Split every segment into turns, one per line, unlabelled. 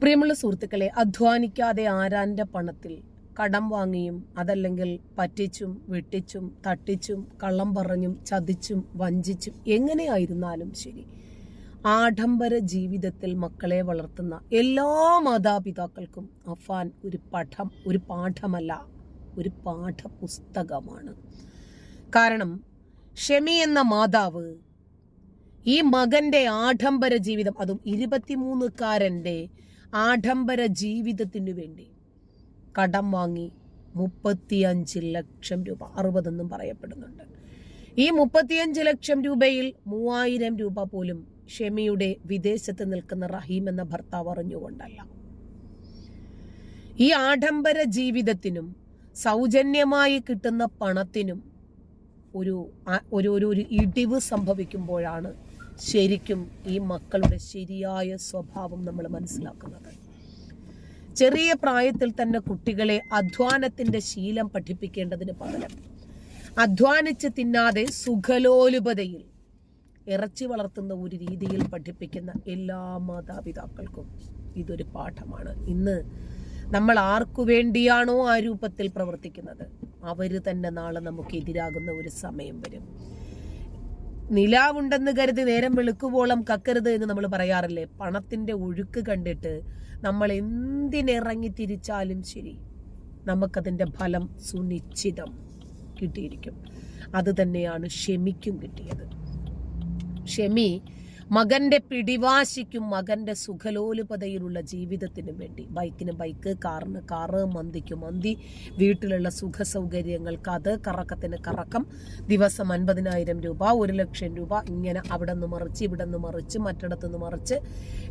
പ്രിയമുള്ള സുഹൃത്തുക്കളെ അധ്വാനിക്കാതെ ആരാന്റെ പണത്തിൽ കടം വാങ്ങിയും അതല്ലെങ്കിൽ പറ്റിച്ചും വെട്ടിച്ചും തട്ടിച്ചും കള്ളം പറഞ്ഞും ചതിച്ചും വഞ്ചിച്ചും എങ്ങനെയായിരുന്നാലും ശരി. ആഡംബര ജീവിതത്തിൽ മക്കളെ വളർത്തുന്ന എല്ലാ മാതാപിതാക്കൾക്കും അഫാൻ ഒരു പഠം ഒരു പാഠമല്ല ഒരു പാഠപുസ്തകമാണ്. കാരണം ഷെമി എന്ന മാതാവ് ഈ മകന്റെ ആഡംബര ജീവിതം അതും ഇരുപത്തിമൂന്നുകാരന്റെ ആഡംബര ജീവിതത്തിനു വേണ്ടി കടം വാങ്ങി മുപ്പത്തിയഞ്ച് ലക്ഷം രൂപ അറുപതെന്നും പറയപ്പെടുന്നുണ്ട്. ഈ മുപ്പത്തിയഞ്ച് ലക്ഷം രൂപയിൽ മൂവായിരം രൂപ പോലും ഷെമിയുടെ വിദേശത്ത് നിൽക്കുന്ന റഹീം എന്ന ഭർത്താവ് അറിഞ്ഞുകൊണ്ടല്ല. ഈ ആഡംബര ജീവിതത്തിനും സൗജന്യമായി കിട്ടുന്ന പണത്തിനും ഒരു ഒരു ഒരു ഇടിവ് സംഭവിക്കുമ്പോഴാണ് ശരിക്കും ഈ മക്കളുടെ ശരിയായ സ്വഭാവം നമ്മൾ മനസ്സിലാക്കുന്നത്. ചെറിയ പ്രായത്തിൽ തന്നെ കുട്ടികളെ അധ്വാനത്തിന്റെ ശീലം പഠിപ്പിക്കേണ്ടതിന് പകരം അധ്വാനിച്ച് തിന്നാതെ സുഖലോലുപതയിൽ ഇറച്ചി വളർത്തുന്ന ഒരു രീതിയിൽ പഠിപ്പിക്കുന്ന എല്ലാ മാതാപിതാക്കൾക്കും ഇതൊരു പാഠമാണ്. ഇന്ന് നമ്മൾ ആർക്കു വേണ്ടിയാണോ ആ രൂപത്തിൽ പ്രവർത്തിക്കുന്നത്? അവർ തന്നെ നാളെ നമുക്ക് എതിരാകുന്ന ഒരു സമയം വരും. നിലാവുണ്ടെന്ന് കരുതി നേരം വെളുക്കുവോളം കക്കരുത് എന്ന് നമ്മൾ പറയാറില്ലേ? പണത്തിന്റെ ഒഴുക്ക് കണ്ടിട്ട് നമ്മൾ എന്തിനിറങ്ങി തിരിച്ചാലും ശരി നമുക്കതിന്റെ ഫലം സുനിശ്ചിതം കിട്ടിയിരിക്കും. അത് തന്നെയാണ് ഷെമിക്കും കിട്ടിയത്. ഷെമി മകന്റെ പിടിവാശിക്കും മകന്റെ സുഖലോലുപതയിലുള്ള ജീവിതത്തിനും വേണ്ടി. ബൈക്കിന് ബൈക്ക് കാറിന് കാറ് മന്തിക്ക് മന്തി വീട്ടിലുള്ള സുഖ സൗകര്യങ്ങൾക്ക് അത് കറക്കത്തിന് കറക്കം ദിവസം അൻപതിനായിരം രൂപ ഒരു ലക്ഷം രൂപ ഇങ്ങനെ അവിടെ നിന്ന് മറിച്ച് ഇവിടെ നിന്ന് മറിച്ച് മറ്റിടത്തു നിന്ന് മറിച്ച്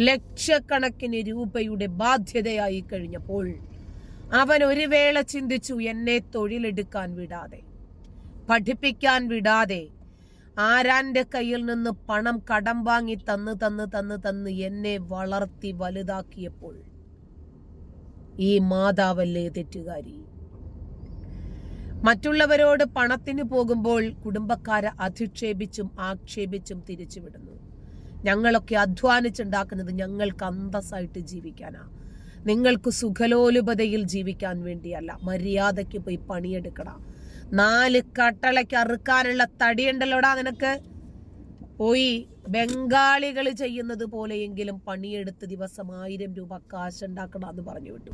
ലക്ഷക്കണക്കിന് രൂപയുടെ ബാധ്യതയായി കഴിഞ്ഞപ്പോൾ അവൻ ഒരു വേള ചിന്തിച്ചു എന്നെ തൊഴിലെടുക്കാൻ വിടാതെ പഠിപ്പിക്കാൻ വിടാതെ ആരാന്റെ കയ്യിൽ നിന്ന് പണം കടം വാങ്ങി തന്ന് തന്ന് തന്ന് തന്ന് എന്നെ വളർത്തി വലുതാക്കിയപ്പോൾ ഈ മാതാവല്ലേ തെറ്റുകാരി? മറ്റുള്ളവരോട് പണത്തിന് പോകുമ്പോൾ കുടുംബക്കാരെ അധിക്ഷേപിച്ചും ആക്ഷേപിച്ചും തിരിച്ചുവിടുന്നു. ഞങ്ങളൊക്കെ അധ്വാനിച്ചുണ്ടാക്കുന്നത് ഞങ്ങൾക്ക് അന്തസ്സായിട്ട് ജീവിക്കാനാ. നിങ്ങൾക്ക് സുഖലോലുപതയിൽ ജീവിക്കാൻ വേണ്ടിയല്ല മര്യാദയ്ക്ക് പോയി പണിയെടുക്കണം നാല് കട്ടളയ്ക്ക് അറുക്കാനുള്ള തടിയുണ്ടല്ലോടാ നിനക്ക്? പോയി ബംഗാളികൾ ചെയ്യുന്നത് പോലെയെങ്കിലും പണിയെടുത്ത് ദിവസം ആയിരം രൂപ കാശ് എന്ന് പറഞ്ഞു വിട്ടു.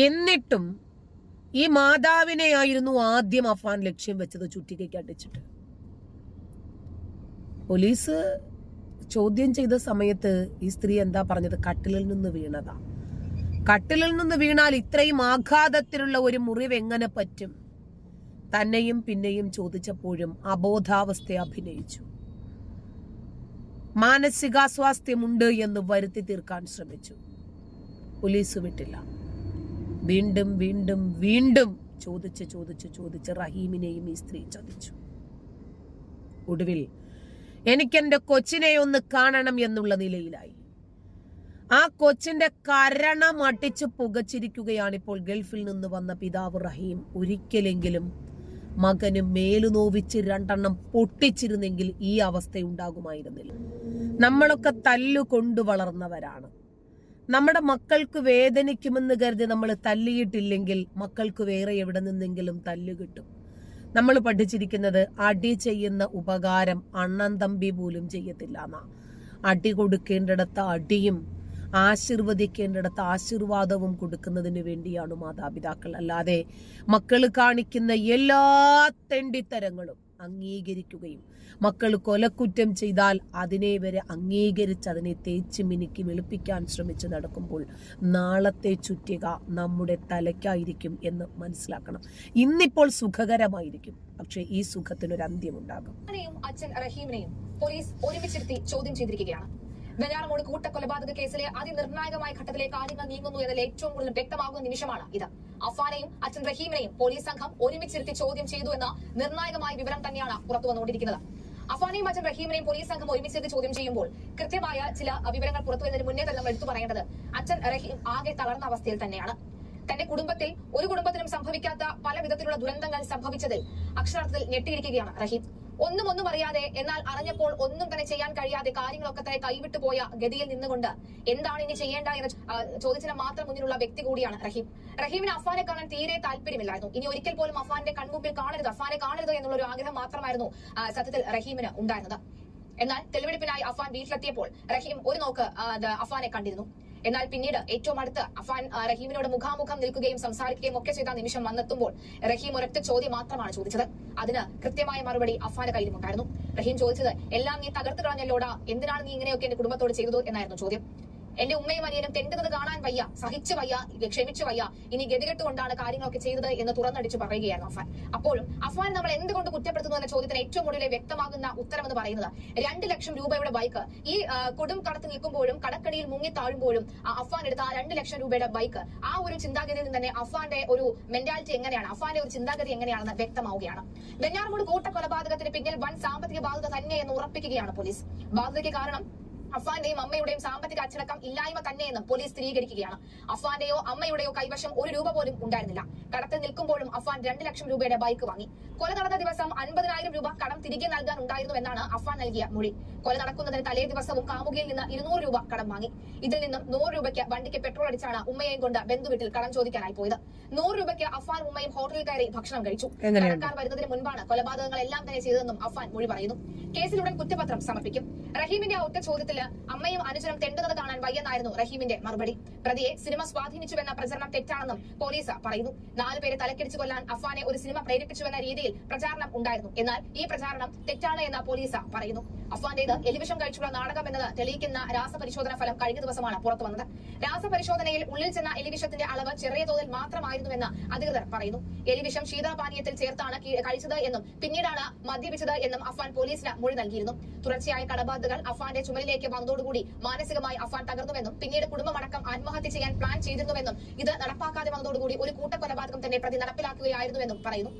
എന്നിട്ടും ഈ മാതാവിനെയായിരുന്നു ആദ്യം അഫാൻ ലക്ഷ്യം വെച്ചത് ചുറ്റികയ്ക്ക് അടിച്ചിട്ട്. പോലീസ് ചോദ്യം ചെയ്ത സമയത്ത് ഈ സ്ത്രീ എന്താ പറഞ്ഞത്? കട്ടിലിൽ നിന്ന് വീണതാ. കട്ടിലിൽ നിന്ന് വീണാൽ ഇത്രയും ആഘാതത്തിലുള്ള ഒരു മുറിവ് എങ്ങനെ പറ്റും? തന്നെയും പിന്നെയും ചോദിച്ചപ്പോഴും അബോധാവസ്ഥ അഭിനയിച്ചു. മാനസികാസ്വാസ്ഥ്യമുണ്ട് എന്ന് വരുത്തി തീർക്കാൻ ശ്രമിച്ചു. പോലീസ് വിട്ടില്ല. വീണ്ടും വീണ്ടും വീണ്ടും ചോദിച്ച് ചോദിച്ച് ചോദിച്ച് റഹീമിനെയും ഈ സ്ത്രീ ചതിച്ചു. ഒടുവിൽ എനിക്കെന്റെ കൊച്ചിനെ ഒന്ന് കാണണം എന്നുള്ള നിലയിലായി. ആ കൊച്ചിന്റെ കരണം അട്ടിച്ച് പുകച്ചിരിക്കുകയാണിപ്പോൾ ഗൾഫിൽ നിന്ന് വന്ന പിതാവ് റഹീം ഒരിക്കലെങ്കിലും മകന് മേലു നോവിച്ച് രണ്ടെണ്ണം പൊട്ടിച്ചിരുന്നെങ്കിൽ ഈ അവസ്ഥ ഉണ്ടാകുമായിരുന്നില്ല നമ്മളൊക്കെ തല്ലുകൊണ്ട് വളർന്നവരാണ് നമ്മുടെ മക്കൾക്ക് വേദനിക്കുമെന്ന് കരുതി നമ്മൾ തല്ലിയിട്ടില്ലെങ്കിൽ മക്കൾക്ക് വേറെ എവിടെ നിന്നെങ്കിലും തല്ലു കിട്ടും. നമ്മൾ പഠിച്ചിരിക്കുന്നത് അടി ചെയ്യുന്ന ഉപകാരം അണ്ണൻ തമ്പി പോലും ചെയ്യത്തില്ല എന്നാ. അടി കൊടുക്കേണ്ടിടത്ത് അടിയും ആശീർവദിക്കേണ്ടിടത്ത് ആശീർവാദവും കൊടുക്കുന്നതിന് വേണ്ടിയാണ് മാതാപിതാക്കൾ. അല്ലാതെ മക്കൾ കാണിക്കുന്ന എല്ലാ തെണ്ടിത്തരങ്ങളും അംഗീകരിക്കുകയും മക്കൾ കൊലക്കുറ്റം ചെയ്താൽ അതിനെ വരെ അംഗീകരിച്ച് അതിനെ തേച്ച് മിനുക്കി വെളുപ്പിക്കാൻ ശ്രമിച്ച് നടക്കുമ്പോൾ നാളത്തെ ചുറ്റിക നമ്മുടെ തലയ്ക്കായിരിക്കും എന്ന് മനസ്സിലാക്കണം. ഇന്നിപ്പോൾ സുഖകരമായിരിക്കും. പക്ഷേ ഈ സുഖത്തിനൊരു അന്ത്യമുണ്ടാകും
അച്ഛൻ റഹീമിനെയും പോലീസ് ഒരുമിച്ചിരുത്തി ചോദ്യം ചെയ്തിരിക്കുകയാണ്. വെഞ്ഞാറമൂട് കൂട്ടക്കൊലപാതക കേസിലെ അതിനിർണായകമായ ഘട്ടത്തിലെ കാര്യങ്ങൾ നീങ്ങുന്നു എന്നതിൽ ഏറ്റവും കൂടുതൽ വ്യക്തമാകുന്ന നിമിഷമാണ് ഇത്. അഫാനെയും അച്ഛൻ റഹീമിനെയും പോലീസ് സംഘം ഒരുമിച്ചിരുത്തി ചോദ്യം ചെയ്തു എന്ന നിർണായകമായ വിവരം തന്നെയാണ് പുറത്തു വന്നുകൊണ്ടിരിക്കുന്നത്. അഫാനെയും അച്ഛൻ റഹീമിനെയും പോലീസ് സംഘം ഒരുമിച്ചിരുത്തി ചോദ്യം ചെയ്യുമ്പോൾ കൃത്യമായ ചില വിവരങ്ങൾ പുറത്തു വരുന്നതിന് മുന്നേ തന്നെ നമ്മൾ എടുത്തു പറയേണ്ടത് അച്ഛൻ റഹീം ആകെ തളർന്ന അവസ്ഥയിൽ തന്നെയാണ്. തന്റെ കുടുംബത്തിൽ ഒരു കുടുംബത്തിനും സംഭവിക്കാത്ത പല വിധത്തിലുള്ള ദുരന്തങ്ങൾ സംഭവിച്ചതിൽ അക്ഷരാർത്ഥത്തിൽ ഞെട്ടിയിരിക്കുകയാണ് റഹീം. ഒന്നും ഒന്നും അറിയാതെ എന്നാൽ അറിഞ്ഞപ്പോൾ ഒന്നും തന്നെ ചെയ്യാൻ കഴിയാതെ കാര്യങ്ങളൊക്കെ തന്നെ കൈവിട്ടു പോയ ഗതിയിൽ നിന്നുകൊണ്ട് എന്താണ് ഇനി ചെയ്യേണ്ട എന്ന ചോദിച്ചതിന് മാത്രം മുന്നിലുള്ള വ്യക്തി കൂടിയാണ് റഹീം. റഹീമിന് അഫാനെ കാണാൻ തീരെ താല്പര്യമില്ലായിരുന്നു. ഇനി ഒരിക്കൽ പോലും അഫാന്റെ കൺമുമ്പിൽ കാണരുത് അഫാനെ കാണരുത് എന്നുള്ള ഒരു ആഗ്രഹം മാത്രമായിരുന്നു സത്യത്തിൽ റഹീമിന് ഉണ്ടായിരുന്നത്. എന്നാൽ തെളിവെടുപ്പിനായി അഫാൻ വീട്ടിലെത്തിയപ്പോൾ റഹീം ഒരു നോക്ക് അഫാനെ കണ്ടിരുന്നു. എന്നാൽ പിന്നീട് ഏറ്റവും അടുത്ത് അഫാൻ റഹീമിനോട് മുഖാമുഖം നിൽക്കുകയും സംസാരിക്കുകയും ഒക്കെ ചെയ്ത നിമിഷം വന്നെത്തുമ്പോൾ റഹീം ഒരൊറ്റ ചോദ്യം മാത്രമാണ് ചോദിച്ചത്. അതിന് കൃത്യമായ മറുപടി അഫാന്റെ കയ്യിലുമുണ്ടായിരുന്നു. റഹീം ചോദിച്ചത് എല്ലാം നീ തകർത്ത് കളഞ്ഞല്ലോടാ? എന്തിനാണ് നീ ഇങ്ങനെയൊക്കെ എന്റെ കുടുംബത്തോട് ചെയ്തത്? എന്നായിരുന്നു ചോദ്യം. എന്റെ ഉമ്മയും അനിയനും തെണ്ടുന്നത് കാണാൻ വയ്യ സഹിച്ചു വയ്യ ക്ഷമിച്ചു വയ്യ. ഇനി ഗതികെട്ടുകൊണ്ടാണ് കാര്യങ്ങളൊക്കെ ചെയ്തത് എന്ന് തുറന്നടിച്ച് പറയുകയായിരുന്നു അഫാൻ അപ്പോഴും അഫാൻ നമ്മൾ എന്തുകൊണ്ട് കുറ്റപ്പെടുത്തുന്നു എന്ന ചോദ്യത്തിന് ഏറ്റവും കൂടുതൽ വ്യക്തമാകുന്ന ഉത്തരം എന്ന് പറയുന്നത് രണ്ട് ലക്ഷം രൂപയുടെ ബൈക്ക്. ഈ കൊടും കടത്ത് നിൽക്കുമ്പോഴും കടക്കടിയിൽ മുങ്ങി താഴുമ്പോഴും അഫാൻ എടുത്ത ആ രണ്ട് ലക്ഷം രൂപയുടെ ബൈക്ക്. ആ ഒരു ചിന്താഗതിയിൽ നിന്ന് തന്നെ അഫാന്റെ ഒരു മെന്റാലിറ്റി എങ്ങനെയാണ് അഫാന്റെ ഒരു ചിന്താഗതി എങ്ങനെയാണെന്ന് വ്യക്തമാവുകയാണ്. ബെഞ്ഞാർമൂട് കൂട്ടക്കൊലപാതകത്തിന് പിന്നിൽ വൻ സാമ്പത്തിക ബാധ്യത തന്നെ എന്ന് ഉറപ്പിക്കുകയാണ് പോലീസ്. ബാധ്യതയ്ക്ക് കാരണം അഫാന്റെയും അമ്മയുടെയും സാമ്പത്തിക അച്ചടക്കം ഇല്ലായ്മ തന്നെയെന്നും പോലീസ് സ്ഥിരീകരിക്കുകയാണ്. അഫ്വാന്റെയോ അമ്മയുടെയോ കൈവശം ഒരു രൂപ പോലും ഉണ്ടായിരുന്നില്ല. കടത്തിൽ നിൽക്കുമ്പോഴും അഫാൻ രണ്ട് ലക്ഷം രൂപയുടെ ബൈക്ക് വാങ്ങി. കൊല നടന്ന ദിവസം അൻപതിനായിരം രൂപ കടം തിരികെ നൽകാൻ ഉണ്ടായിരുന്നു എന്നാണ് അഫാൻ നൽകിയ മൊഴി. കൊല നടക്കുന്നതിന് തലേ ദിവസവും കാമുകിയിൽ നിന്ന് ഇരുന്നൂറ് രൂപ കടം വാങ്ങി. ഇതിൽ നിന്നും നൂറ് രൂപയ്ക്ക് വണ്ടിക്ക് പെട്രോൾ അടിച്ചാണ് ഉമ്മയെയും കൊണ്ട് ബന്ധുവീട്ടിൽ കടം ചോദിക്കാനായി പോയത്. നൂറ് രൂപയ്ക്ക് അഫാൻ ഉമ്മയും ഹോട്ടലിൽ കയറി ഭക്ഷണം കഴിച്ചു? കടക്കാർ വരുന്നതിന് മുൻപാണ് കൊലപാതകങ്ങൾ എല്ലാം തന്നെ ചെയ്തതെന്നും അഫാൻ മൊഴി പറയുന്നു. കേസിലുടൻ കുറ്റപത്രം സമർപ്പിക്കും. റഹീമിന്റെ ഒറ്റ ചോദ്യത്തിൽ അമ്മയും അനുജനും തെണ്ടുന്നത് കാണാൻ വയ്യെന്നായിരുന്നു റഹീമിന്റെ മറുപടി. പ്രതിയെ സിനിമ സ്വാധീനിച്ചുവെന്ന പ്രചരണം തെറ്റാണെന്നും പോലീസ് പറയുന്നു. നാലുപേരെ തലക്കടിച്ചു കൊല്ലാൻ അഫ്വാനെ ഒരു സിനിമ പ്രേരിപ്പിച്ചുവെന്ന രീതിയിൽ പ്രചാരണം ഉണ്ടായിരുന്നു. എന്നാൽ ഈ പ്രചാരണം തെറ്റാണ് എന്ന് പോലീസ് പറയുന്നു. അഫ്വാന്റേത് എലിവിഷം കഴിച്ചുള്ള നാടകം എന്നത് തെളിയിക്കുന്ന രാസപരിശോധന ഫലം കഴിഞ്ഞ ദിവസമാണ് പുറത്തു വന്നത്. രാസപരിശോധനയിൽ ഉള്ളിൽ ചെന്ന എലിവിഷത്തിന്റെ അളവ് ചെറിയ തോതിൽ മാത്രമായിരുന്നുവെന്ന് അധികൃതർ പറയുന്നു. എലിവിഷം ശീതാപാനീയത്തിൽ ചേർത്താണ് കഴിച്ചത് എന്നും പിന്നീടാണ് മദ്യപിച്ചത് എന്നും അഫ്വാൻ പോലീസിന് മൊഴി നൽകിയിരുന്നു. തുടർച്ചയായ കടബാധകൾ അഫ്വാന്റെ ചുമലിലേക്ക് വന്നതോടുകൂടി മാനസികമായി അഫ്വാൻ തകർന്നുവെന്നും പിന്നീട് കുടുംബമടക്കം ആത്മഹത്യ ചെയ്യാൻ പ്ലാൻ ചെയ്തിരുന്നുവെന്നും ഇത് നടപ്പാക്കാതെ വന്നതോടുകൂടി ഒരു കൂട്ടക്കൊലപാതകം തന്നെ പ്രതി നടപ്പിലാക്കുകയായിരുന്നുവെന്നും പറയുന്നു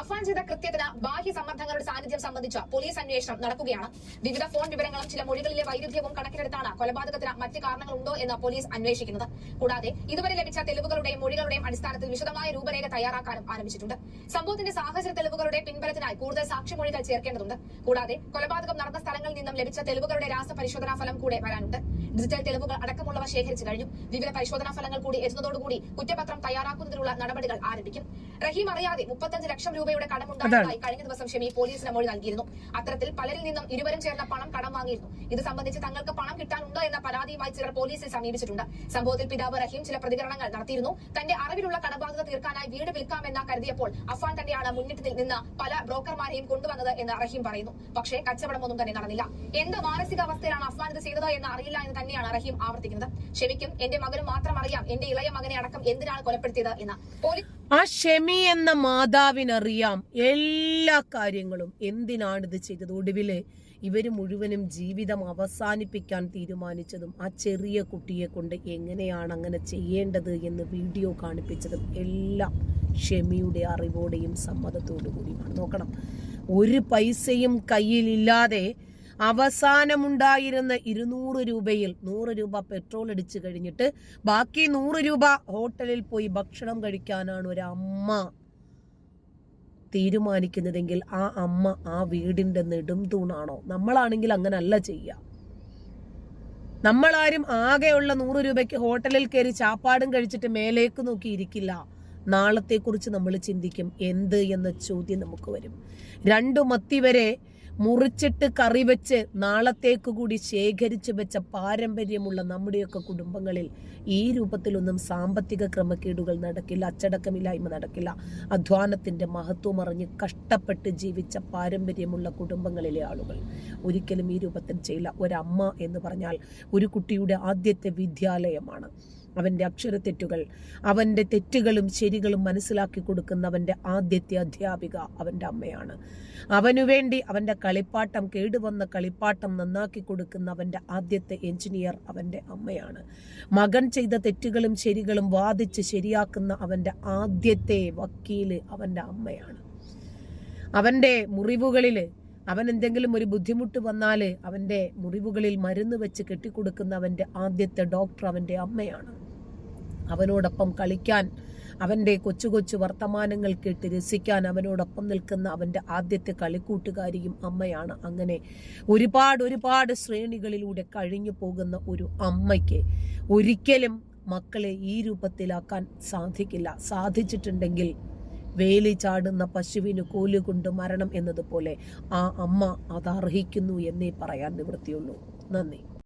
അഫാൻ ചെയ്ത കൃത്യത്തിന് ബാഹ്യ സമ്മർദ്ദങ്ങളുടെ സാന്നിധ്യം സംബന്ധിച്ച പോലീസ് അന്വേഷണം നടക്കുകയാണ്. വിവിധ ഫോൺ വിവരങ്ങളും ചില മൊഴികളിലെ വൈരുദ്ധ്യവും കണക്കിലെടുത്താണ് കൊലപാതകത്തിന് മറ്റ് കാരണങ്ങളുണ്ടോ എന്ന് പോലീസ് അന്വേഷിക്കുന്നത്. കൂടാതെ ഇതുവരെ ലഭിച്ച തെളിവുകളുടെയും മൊഴികളുടെയും അടിസ്ഥാനത്തിൽ വിശദമായ രൂപരേഖ തയ്യാറാക്കാനും ആരംഭിച്ചിട്ടുണ്ട്. സംഭവത്തിന്റെ സാഹചര്യ തെളിവുകളുടെ പിൻബലത്തിനായി കൂടുതൽ സാക്ഷിമൊഴികൾ ചേർക്കേണ്ടതുണ്ട്. കൂടാതെ കൊലപാതകം നടന്ന സ്ഥലങ്ങളിൽ നിന്നും ലഭിച്ച തെളിവുകളുടെ രാസപരിശോധനാ ഫലം കൂടെ വരാനുണ്ട്. ഡിജിറ്റൽ തെളിവുകൾ അടക്കമുള്ളവ ശേഖരിച്ചു കഴിഞ്ഞു. വിവിധ പരിശോധനാ ഫലങ്ങൾ കൂടി എത്തുന്നതോടുകൂടി കുറ്റപത്രം തയ്യാറാക്കുന്നതിനുള്ള നടപടികൾ ആരംഭിക്കും. റഹീം അറിയാതെ മുപ്പത്തഞ്ച് ലക്ഷം രൂപയുടെ കടമുണ്ടായതായി കഴിഞ്ഞ ദിവസം ഷെമി പോലീസിന് മൊഴി നൽകിയിരുന്നു. അത്തരത്തിൽ പലരിൽ നിന്നും ഇരുവരും ചേർന്ന പണം കടം വാങ്ങിയിരുന്നു. ഇത് സംബന്ധിച്ച് തങ്ങൾക്ക് പണം കിട്ടാനുണ്ടോ എന്ന പരാതിയുമായി ചിലർ പോലീസിൽ സമീപിച്ചിട്ടുണ്ട്. സംഭവത്തിൽ പിതാവ് റഹീം ചില പ്രതികരണങ്ങൾ നടത്തിയിരുന്നു. തന്റെ അറിവിലുള്ള കടബാധ്യത തീർക്കാനായി വീട് വിൽക്കാമെന്ന് കരുതിയപ്പോൾ അഫാൻ തന്നെയാണ് മുന്നിട്ട് നിന്ന് പല ബ്രോക്കർമാരെയും കൊണ്ടുവന്നത് എന്ന് റഹീം പറയുന്നു. പക്ഷേ കച്ചവടമൊന്നും തന്നെ നടന്നില്ല. എന്ത് മാനസികാവസ്ഥയിലാണ് അഫാൻ ഇത് ചെയ്തത് എന്ന് അറിയില്ല എന്ന് തന്നെയാണ് റഹീം ആവർത്തിക്കുന്നത്. ക്ഷമിക്കും എന്റെ മകനും മാത്രം അറിയാം. എന്റെ ഇളയ മകനെ അടക്കം എന്തിനാണ് കൊലപ്പെടുത്തിയത് എന്ന്. പോലീസ്
ആ ഷെമി എന്ന മാതാവിനറിയാം എല്ലാ കാര്യങ്ങളും. എന്തിനാണ് ഇത് ചെയ്തത്? ഒടുവിൽ ഇവർ മുഴുവനും ജീവിതം അവസാനിപ്പിക്കാൻ തീരുമാനിച്ചതും ആ ചെറിയ കുട്ടിയെ കൊണ്ട് എങ്ങനെയാണ് അങ്ങനെ ചെയ്യേണ്ടത് എന്ന് വീഡിയോ കാണിപ്പിച്ചതും എല്ലാം ഷെമിയുടെ അറിവോടെയും സമ്മതത്തോടു കൂടിയാണ് നോക്കണം. ഒരു പൈസയും കയ്യിലില്ലാതെ അവസാനമുണ്ടായിരുന്ന ഇരുന്നൂറ് രൂപയിൽ നൂറ് രൂപ പെട്രോൾ അടിച്ചു കഴിഞ്ഞിട്ട് ബാക്കി നൂറ് രൂപ ഹോട്ടലിൽ പോയി ഭക്ഷണം കഴിക്കാനാണ് ഒരു അമ്മ തീരുമാനിക്കുന്നതെങ്കിൽ ആ അമ്മ ആ വീടിന്റെ നെടും തൂണാണോ? നമ്മളാണെങ്കിൽ അങ്ങനല്ല ചെയ്യുക നമ്മളാരും ആകെയുള്ള നൂറ് രൂപയ്ക്ക് ഹോട്ടലിൽ കയറി ചാപ്പാടും കഴിച്ചിട്ട് മേലേക്ക് നോക്കിയിരിക്കില്ല നാളത്തെക്കുറിച്ച് നമ്മൾ ചിന്തിക്കും എന്ത് എന്ന ചോദ്യം നമുക്ക് വരും. രണ്ടു മത്തി വരെ മുറിച്ചിട്ട് കറി വെച്ച് നാളത്തേക്ക് കൂടി ശേഖരിച്ചു വെച്ച പാരമ്പര്യമുള്ള നമ്മുടെയൊക്കെ കുടുംബങ്ങളിൽ ഈ രൂപത്തിലൊന്നും സാമ്പത്തിക ക്രമക്കേടുകൾ നടക്കില്ല അച്ചടക്കമില്ലായ്മ നടക്കില്ല. അധ്വാനത്തിന്റെ മഹത്വം അറിഞ്ഞ് കഷ്ടപ്പെട്ട് ജീവിച്ച പാരമ്പര്യമുള്ള കുടുംബങ്ങളിലെ ആളുകൾ ഒരിക്കലും ഈ രൂപത്തിൽ ചെയ്യില്ല. ഒരമ്മ എന്ന് പറഞ്ഞാൽ ഒരു കുട്ടിയുടെ ആദ്യത്തെ വിദ്യാലയമാണ്. അവന്റെ അക്ഷരത്തെറ്റുകൾ അവന്റെ തെറ്റുകളും ശരികളും മനസ്സിലാക്കി കൊടുക്കുന്ന അവന്റെ ആദ്യത്തെ അധ്യാപിക അവന്റെ അമ്മയാണ്. അവനു വേണ്ടി അവന്റെ കളിപ്പാട്ടം കേടുവന്ന കളിപ്പാട്ടം നന്നാക്കി കൊടുക്കുന്ന അവന്റെ ആദ്യത്തെ എഞ്ചിനീയർ അവന്റെ അമ്മയാണ്. മകൻ ചെയ്ത തെറ്റുകളും ശരികളും വാദിച്ച് ശരിയാക്കുന്ന അവന്റെ ആദ്യത്തെ വക്കീൽ അവന്റെ അമ്മയാണ്. അവന്റെ മുറിവുകളിൽ അവൻ എന്തെങ്കിലും ഒരു ബുദ്ധിമുട്ട് വന്നാൽ അവന്റെ മുറിവുകളിൽ മരുന്ന് വെച്ച് കെട്ടിക്കൊടുക്കുന്ന അവന്റെ ആദ്യത്തെ ഡോക്ടർ അവന്റെ അമ്മയാണ്. അവനോടൊപ്പം കളിക്കാൻ അവന്റെ കൊച്ചു കൊച്ചു വർത്തമാനങ്ങൾ കേട്ട് രസിക്കാൻ അവനോടൊപ്പം നിൽക്കുന്ന അവന്റെ ആദ്യത്തെ കളിക്കൂട്ടുകാരിയും അമ്മയാണ്. അങ്ങനെ ഒരുപാട് ഒരുപാട് ശ്രേണികളിലൂടെ കഴിഞ്ഞു പോകുന്ന ഒരു അമ്മയ്ക്ക് ഒരിക്കലും മക്കളെ ഈ രൂപത്തിലാക്കാൻ സാധിക്കില്ല. സാധിച്ചിട്ടുണ്ടെങ്കിൽ വേലി ചാടുന്ന പശുവിന് കോലുകൊണ്ട് മരണം എന്നതുപോലെ ആ അമ്മ അതർഹിക്കുന്നു എന്നേ പറയാൻ നിവൃത്തിയുള്ളൂ. നന്ദി.